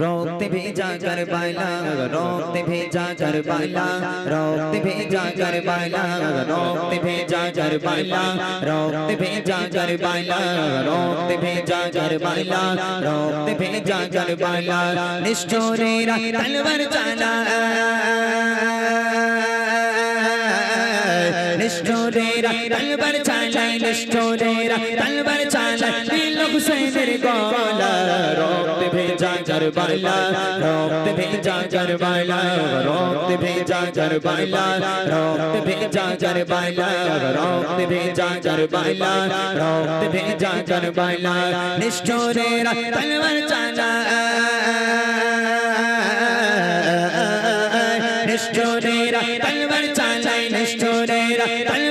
रोते भेजा कर बाला रोते भेजा कर बाला रोते भेजा कर बाला रोते भेजा कर बाला रोते भेजा कर बाला रोते भेजा कर बाला रोते भेजा कर बाला निष्ठोरेरा तलवर चाला निष्ठोरेरा तलवर चाला निष्ठोरेरा तलवर चाला लोग से मेरे गोला। ভেজা কারবালা রক্ত ভেজা কারবালা রক্ত ভেজা কারবালা রক্ত ভেজা কারবালা রক্ত ভেজা কারবালা রক্ত ভেজা নিষ্ঠুরেরা তলবার চালায় নিষ্ঠুরেরা তলবার চালায় নিষ্ঠুরেরা তলবার চালায় নীল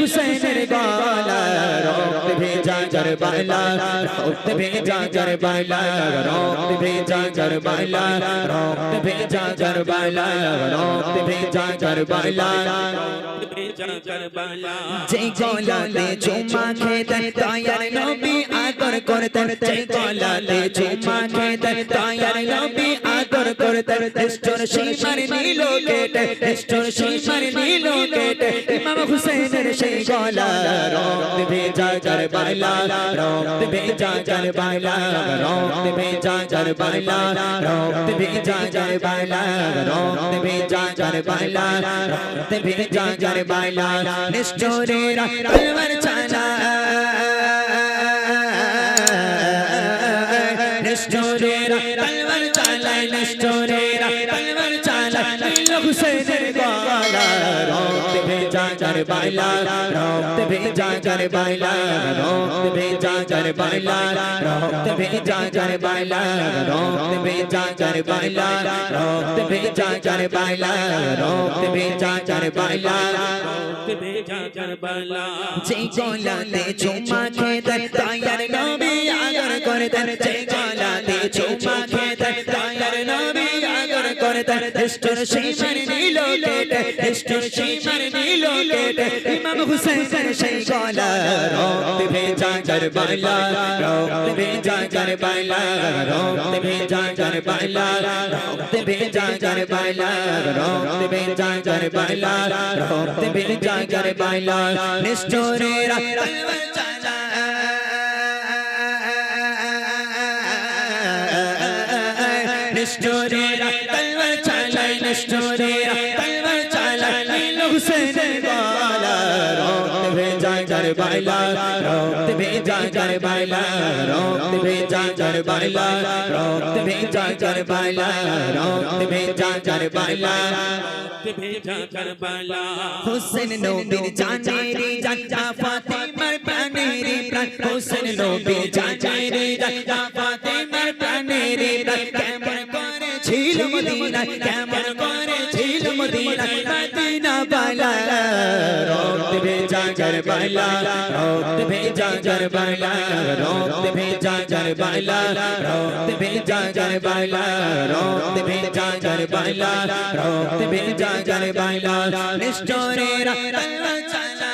হুসেনের গলা রক্ত ভেজা কারবালা রক্ত ভেজা কারবালা রক্ত ভেজা কারবালা রক্ত ভেজা কারবালা রক্ত ভেজা কারবালা যেই গলাতে চুমা খেতেন তায়ার নবী আদর করতেন যেই গলাতে চুমা খেতেন তায়ার নবী আদর করতেন নিষ্ঠুর সীমার নীল কেটে নিষ্ঠুর সীমার নীল কেটে হুসেনের সেই গলা, রক্ত ভেজা কারবালা, রক্ত ভেজা কারবালা, রক্ত ভেজা কারবালা, রক্ত ভেজা কারবালা, রক্ত ভেজা কারবালা, রক্ত ভেজা কারবালা নিষ্ঠুরেরা তলবার চালা নিষ্ঠুরেরা তলবার চালায় নিষ্ঠুরেরা ভেজা কারবালা রক্ত ভেজা কারবালা রক্ত ভেজা কারবালা রক্ত ভেজা কারবালা রক্ত ভেজা কারবালা রক্ত ভেজা কারবালা রক্ত ভেজা কারবালা যেই গলাতে চুমা খেতেন তায়ার নবী আগর করতেন যেই গলাতে চুমা আগর করতেন নিষ্ঠুর সীমার নীল কেটে নিষ্ঠুর সীমার নীল কেটে ইমাম হুসেনের সেই গলা রক্ত ভেজা কারবালা রক্ত ভেজা কারবালা রক্ত ভেজা কারবালা রক্ত ভেজা কারবালা রক্ত ভেজা কারবালা রক্ত ভেজা কারবালা নিষ্ঠুরেরা তলবার চালা নিষ্ঠুরেরা নিষ্ঠুরেরা তলবার চালায় নীল হুসেনের গলা রক্ত ভেজা কারবালা রক্ত ভেজা কারবালা রক্ত ভেজা কারবালা রক্ত ভেজা কারবালা রক্ত ভেজা কারবালা হুসেন নবীর জান ফাতেমার প্রাণের প্রাণ। হুসেন নবীর জান ফাতেমার প্রাণের প্রাণ কেমন করে ছিল মদিনা কেমন করে ছিল মদিনা মদিনা বালা রক্ত ভেজা কারবালা রক্ত ভেজা কারবালা রক্ত ভেজা কারবালা রক্ত ভেজা কারবালা রক্ত ভেজা কারবালা রক্ত ভেজা কারবালা নিষ্ঠুরেরা তলবার চালা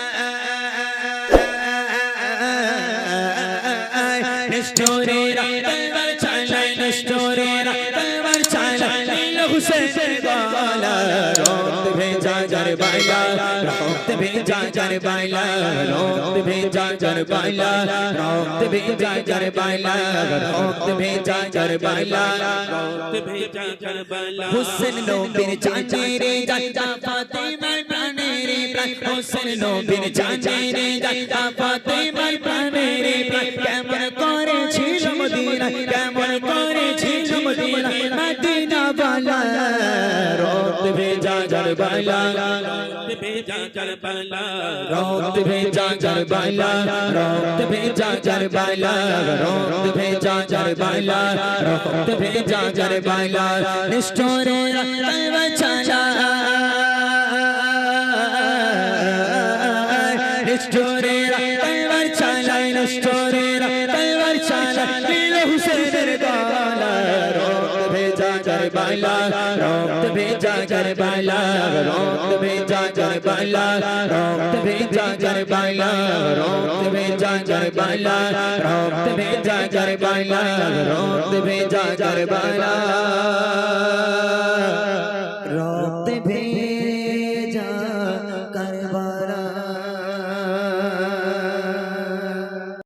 নিষ্ঠুরেরা নীল হুসেনের গলা রক্ত ভেজা কারবালা রক্ত ভেজা কারবালা রক্ত ভেজা কারবালা রক্ত ভেজা কারবালা রক্ত ভেজা কারবালা হুসেন নবীর চাচের চাচা ফাতেমার প্রাণের প্রাণ হুসেন নবীর চাচের চাচা ফাতেমার প্রাণের প্রাণ কেমন করে ছিল মদিনা কেমন করে ভেজা কারবালা রক্ত ভেজা কারবালা রক্ত ভেজা কারবালা রক্ত ভেজা কারবালা রক্ত ভেজা কারবালা নিষ্ঠুরে তলবার চালা নিষ্ঠুরে বাইলা রক্ত ভেজা কর বাইলা রক্ত ভেজা কর বাইলা রক্ত ভেজা কর বাইলা রক্ত ভেজা কর বাইলা রক্ত ভেজা কর বাইলা রক্ত ভেজা কর বাইলা